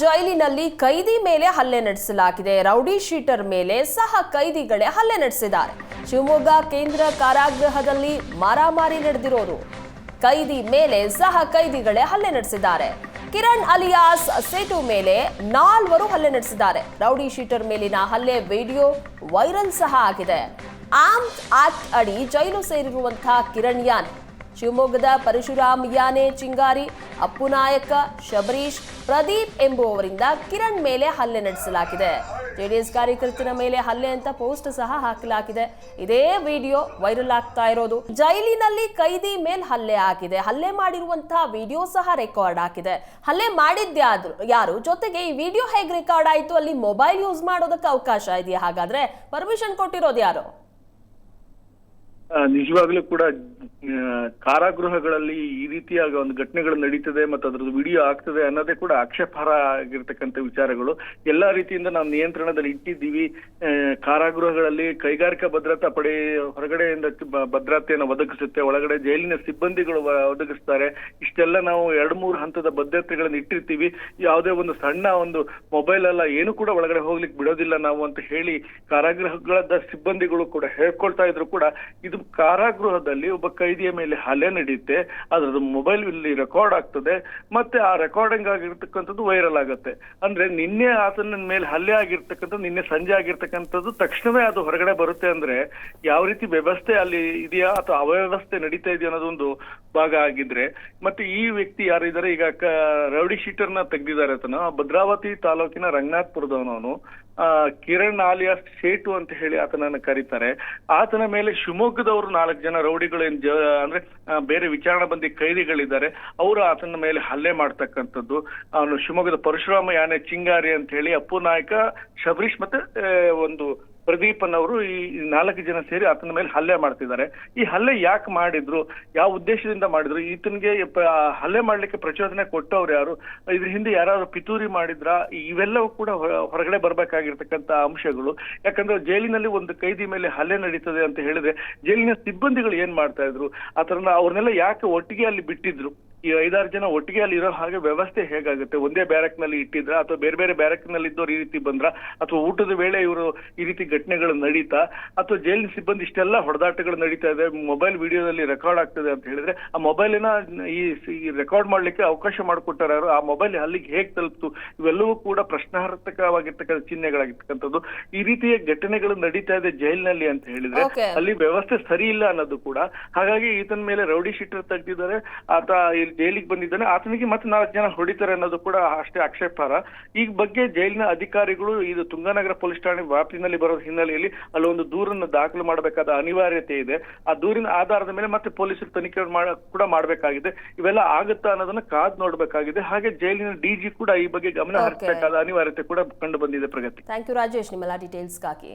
ಜೈಲಿನಲ್ಲಿ ಕೈದಿ ಮೇಲೆ ಹಲ್ಲೆ ನಡೆಸಲಾಗಿದೆ. ರೌಡಿ ಶೀಟರ್ ಮೇಲೆ ಸಹ ಕೈದಿಗಳೇ ಹಲ್ಲೆ ನಡೆಸಿದ್ದಾರೆ. ಶಿವಮೊಗ್ಗ ಕೇಂದ್ರ ಕಾರಾಗೃಹದಲ್ಲಿ ಮಾರಾಮಾರಿ ನಡೆದಿರೋರು ಕೈದಿ ಮೇಲೆ ಸಹ ಕೈದಿಗಳೇ ಹಲ್ಲೆ ನಡೆಸಿದ್ದಾರೆ. ಕಿರಣ್ ಅಲಿಯಾಸ್ ಸೇಟು ಮೇಲೆ ನಾಲ್ವರು ಹಲ್ಲೆ ನಡೆಸಿದ್ದಾರೆ. ರೌಡಿ ಶೀಟರ್ ಮೇಲಿನ ಹಲ್ಲೆ ವಿಡಿಯೋ ವೈರಲ್ ಸಹ ಆಗಿದೆ. ಆರ್ಮ್ಸ್ ಆಕ್ಟ್ ಅಡಿ ಜೈಲು ಸೇರಿರುವಂತಹ ಕಿರಣ್ ಯಾನ್, ಶಿವಮೊಗ್ಗದ ಪರಶುರಾಮ್ ಯಾನೆ ಚಿಂಗಾರಿ ಅಪ್ಪುನಾಯಕ ಶಬರೀಶ್ ಪ್ರದೀಪ್ ಎಂಬುವವರಿಂದ ಕಿರಣ್ ಮೇಲೆ ಹಲ್ಲೆ ನಡೆಸಲಾಗಿದೆ. ಜೆಡಿಎಸ್ ಕಾರ್ಯಕರ್ತನ ಮೇಲೆ ಹಲ್ಲೆ ಅಂತ ಪೋಸ್ಟ್ ಸಹ ಹಾಕಲಾಗಿದೆ. ಇದೇ ವಿಡಿಯೋ ವೈರಲ್ ಆಗ್ತಾ ಇರೋದು. ಜೈಲಿನಲ್ಲಿ ಕೈದಿ ಮೇಲ್ ಹಲ್ಲೆ ಆಗಿದೆ. ಹಲ್ಲೆ ಮಾಡಿರುವಂತಹ ವಿಡಿಯೋ ಸಹ ರೆಕಾರ್ಡ್ ಆಗಿದೆ ಹಲ್ಲೆ ಮಾಡಿದ್ಯಾದ್ರು ಯಾರು? ಜೊತೆಗೆ ಈ ವಿಡಿಯೋ ಹೇಗೆ ರೆಕಾರ್ಡ್ ಆಯಿತು? ಅಲ್ಲಿ ಮೊಬೈಲ್ ಯೂಸ್ ಮಾಡೋದಕ್ಕೆ ಅವಕಾಶ ಇದೆಯಾ? ಹಾಗಾದ್ರೆ ಪರ್ಮಿಷನ್ ಕೊಟ್ಟಿರೋದು ಯಾರು? ನಿಜವಾಗ್ಲೂ ಕೂಡ ಕಾರಾಗೃಹಗಳಲ್ಲಿ ಈ ರೀತಿಯಾಗಿ ಒಂದು ಘಟನೆಗಳು ನಡೀತದೆ ಮತ್ತು ಅದ್ರದ್ದು ವಿಡಿಯೋ ಆಗ್ತದೆ ಅನ್ನೋದೇ ಕೂಡ ಆಕ್ಷೇಪಾರ್ಹ ಆಗಿರ್ತಕ್ಕಂಥ ವಿಚಾರಗಳು. ಎಲ್ಲಾ ರೀತಿಯಿಂದ ನಾವು ನಿಯಂತ್ರಣದಲ್ಲಿ ಇಟ್ಟಿದ್ದೀವಿ. ಕಾರಾಗೃಹಗಳಲ್ಲಿ ಕೈಗಾರಿಕಾ ಭದ್ರತಾ ಪಡೆ ಹೊರಗಡೆಯಿಂದ ಭದ್ರತೆಯನ್ನು ಒದಗಿಸುತ್ತೆ, ಒಳಗಡೆ ಜೈಲಿನ ಸಿಬ್ಬಂದಿಗಳು ಒದಗಿಸ್ತಾರೆ. ಇಷ್ಟೆಲ್ಲ ನಾವು ಎರಡು ಮೂರು ಹಂತದ ಭದ್ರತೆಗಳನ್ನು ಇಟ್ಟಿರ್ತೀವಿ. ಯಾವುದೇ ಒಂದು ಸಣ್ಣ ಒಂದು ಮೊಬೈಲ್ ಅಲ್ಲ, ಏನು ಕೂಡ ಒಳಗಡೆ ಹೋಗ್ಲಿಕ್ಕೆ ಬಿಡೋದಿಲ್ಲ ನಾವು ಅಂತ ಹೇಳಿ ಕಾರಾಗೃಹಗಳ ಸಿಬ್ಬಂದಿಗಳು ಕೂಡ ಹೇಳ್ಕೊಳ್ತಾ ಇದ್ರು ಕೂಡ ಇದು ಕಾರಾಗೃಹದಲ್ಲಿ ಒಬ್ಬ ಕೈದಿಯ ಮೇಲೆ ಹಲೆ ನಡೆಯುತ್ತೆ, ಅದ್ರದ್ದು ಮೊಬೈಲ್ ಇಲ್ಲಿ ರೆಕಾರ್ಡ್ ಆಗ್ತದೆ, ಮತ್ತೆ ಆ ರೆಕಾರ್ಡಿಂಗ್ ಆಗಿರ್ತಕ್ಕಂಥದ್ದು ವೈರಲ್ ಆಗುತ್ತೆ. ಅಂದ್ರೆ ನಿನ್ನೆ ಆತನ ಮೇಲೆ ಹಲ್ಲೆ ಆಗಿರ್ತಕ್ಕಂಥದ್ದು, ನಿನ್ನೆ ಸಂಜೆ ಆಗಿರ್ತಕ್ಕಂಥದ್ದು, ತಕ್ಷಣವೇ ಅದು ಹೊರಗಡೆ ಬರುತ್ತೆ ಅಂದ್ರೆ ಯಾವ ರೀತಿ ವ್ಯವಸ್ಥೆ ಅಲ್ಲಿ ಇದೆಯಾ ಅಥವಾ ಅವ್ಯವಸ್ಥೆ ನಡೀತಾ ಇದೆಯಾ ಅನ್ನೋದೊಂದು ಭಾಗ ಆಗಿದ್ರೆ, ಮತ್ತೆ ಈ ವ್ಯಕ್ತಿ ಯಾರಿದ್ದಾರೆ, ಈಗ ರೌಡಿ ಶೀಟರ್ನ ತೆಗ್ದಿದ್ದಾರೆ ಆತನ. ಭದ್ರಾವತಿ ತಾಲೂಕಿನ ರಂಗನಾಥ್ಪುರದವನವನು. ಕಿರಣ್ ಆಲಿಯಾಸ್ ಶೇಟು ಅಂತ ಹೇಳಿ ಆತನನ್ನು ಕರೀತಾರೆ. ಆತನ ಮೇಲೆ ಶಿವಮೊಗ್ಗದವರು ನಾಲ್ಕು ಜನ ರೌಡಿಗಳು ಏನ್ ಅಂದ್ರೆ ಬೇರೆ ವಿಚಾರಣಾ ಬಂದಿ ಕೈದಿಗಳಿದ್ದಾರೆ. ಅವರು ಆತನ ಮೇಲೆ ಹಲ್ಲೆ ಮಾಡ್ತಕ್ಕಂಥದ್ದು. ಅವನು ಶಿವಮೊಗ್ಗದ ಪರಶುರಾಮ ಯಾನೆ ಚಿಂಗಾರಿ ಅಂತ ಹೇಳಿ ಅಪ್ಪು ನಾಯಕ ಶಬರೀಶ್ ಮತ್ತೆ ಒಂದು ಪ್ರದೀಪನ್ ಅವರು ಈ ನಾಲ್ಕು ಜನ ಸೇರಿ ಆತನ ಮೇಲೆ ಹಲ್ಲೆ ಮಾಡ್ತಿದ್ದಾರೆ. ಈ ಹಲ್ಲೆ ಯಾಕೆ ಮಾಡಿದ್ರು? ಯಾವ ಉದ್ದೇಶದಿಂದ ಮಾಡಿದ್ರು? ಈತನಿಗೆ ಹಲ್ಲೆ ಮಾಡ್ಲಿಕ್ಕೆ ಪ್ರಚೋದನೆ ಕೊಟ್ಟವ್ರು ಯಾರು? ಇದ್ರ ಹಿಂದೆ ಯಾರಾದ್ರು ಪಿತೂರಿ ಮಾಡಿದ್ರ? ಇವೆಲ್ಲವೂ ಕೂಡ ಹೊರ- ಹೊರಗಡೆ ಬರ್ಬೇಕಾಗಿರ್ತಕ್ಕಂತ ಅಂಶಗಳು. ಯಾಕಂದ್ರೆ ಜೈಲಿನಲ್ಲಿ ಒಂದು ಕೈದಿ ಮೇಲೆ ಹಲ್ಲೆ ನಡೀತದೆ ಅಂತ ಹೇಳಿದ್ರೆ ಜೈಲಿನ ಸಿಬ್ಬಂದಿಗಳು ಏನ್ ಮಾಡ್ತಾ ಇದ್ರು? ಆತರನ್ನ ಅವ್ರನ್ನೆಲ್ಲ ಯಾಕೆ ಒಟ್ಟಿಗೆ ಅಲ್ಲಿ ಬಿಟ್ಟಿದ್ರು? ಈ ಐದಾರು ಜನ ಒಟ್ಟಿಗೆ ಅಲ್ಲಿ ಇರೋ ಹಾಗೆ ವ್ಯವಸ್ಥೆ ಹೇಗಾಗುತ್ತೆ? ಒಂದೇ ಬ್ಯಾರಕ್ನಲ್ಲಿ ಇಟ್ಟಿದ್ರ? ಅಥವಾ ಬೇರೆ ಬೇರೆ ಬ್ಯಾರಕ್ನಲ್ಲಿ ಇದ್ದವ್ರು ಈ ರೀತಿ ಬಂದ್ರ? ಅಥವಾ ಊಟದ ವೇಳೆ ಇವರು ಈ ರೀತಿ ಘಟನೆಗಳು ನಡೀತಾ? ಅಥವಾ ಜೈಲಿನ ಸಿಬ್ಬಂದಿ ಇಷ್ಟೆಲ್ಲ ಹೊಡೆದಾಟಗಳು ನಡೀತಾ ಇದೆ? ಮೊಬೈಲ್ ವಿಡಿಯೋದಲ್ಲಿ ರೆಕಾರ್ಡ್ ಆಗ್ತದೆ ಅಂತ ಹೇಳಿದ್ರೆ ಆ ಮೊಬೈಲಿನ ಈ ರೆಕಾರ್ಡ್ ಮಾಡ್ಲಿಕ್ಕೆ ಅವಕಾಶ ಮಾಡಿಕೊಟ್ಟಾರ ಆ ಮೊಬೈಲ್ ಅಲ್ಲಿಗೆ ಹೇಗ್ ತಲುಪ್ತು? ಇವೆಲ್ಲವೂ ಕೂಡ ಪ್ರಶ್ನಾರ್ಥಕವಾಗಿರ್ತಕ್ಕಂಥ ಚಿಹ್ನೆಗಳಾಗಿರ್ತಕ್ಕಂಥದ್ದು. ಈ ರೀತಿಯ ಘಟನೆಗಳು ನಡೀತಾ ಇದೆ ಜೈಲಿನಲ್ಲಿ ಅಂತ ಹೇಳಿದ್ರೆ ಅಲ್ಲಿ ವ್ಯವಸ್ಥೆ ಸರಿ ಇಲ್ಲ ಅನ್ನೋದು ಕೂಡ. ಹಾಗಾಗಿ ಈತನ ಮೇಲೆ ರೌಡಿ ಶೀಟರ್ ತೆಗ್ದಿದ್ದಾರೆ. ಆತ ಜೈಲಿಗೆ ಬಂದಿದ್ದಾನೆ. ಆತನಿಗೆ ಮತ್ತೆ ನಾಲ್ಕು ಜನ ಹೊಡಿತಾರೆ ಅನ್ನೋದು ಕೂಡ ಅಷ್ಟೇ ಆಕ್ಷೇಪಾರ ಈ ಬಗ್ಗೆ ಜೈಲಿನ ಅಧಿಕಾರಿಗಳು ಇದು ತುಂಗನಗರ ಪೊಲೀಸ್ ಠಾಣೆ ವ್ಯಾಪ್ತಿನಲ್ಲಿ ಬರೋ ಹಿನ್ನೆಲೆಯಲ್ಲಿ ಅಲ್ಲಿ ಒಂದು ದೂರನ್ನು ದಾಖಲು ಮಾಡಬೇಕಾದ ಅನಿವಾರ್ಯತೆ ಇದೆ. ಆ ದೂರಿನ ಆಧಾರದ ಮೇಲೆ ಮತ್ತೆ ಪೊಲೀಸರು ತನಿಖೆ ಮಾಡ ಕೂಡ ಮಾಡಬೇಕಾಗಿದೆ. ಇವೆಲ್ಲ ಆಗುತ್ತಾ ಅನ್ನೋದನ್ನ ಕಾದ್ ನೋಡಬೇಕಾಗಿದೆ. ಹಾಗೆ ಜೈಲಿನ ಡಿಜಿ ಕೂಡ ಈ ಬಗ್ಗೆ ಗಮನ. ಹರಿಸಬೇಕಾದ ಅನಿವಾರ್ಯತೆ ಕೂಡ ಕಂಡು ಬಂದಿದೆ ಪ್ರಗತಿ. Thank you Rajesh. ನಿಮ್ಮೆಲ್ಲ ಡೀಟೇಲ್ಸ್ಗಾಗಿ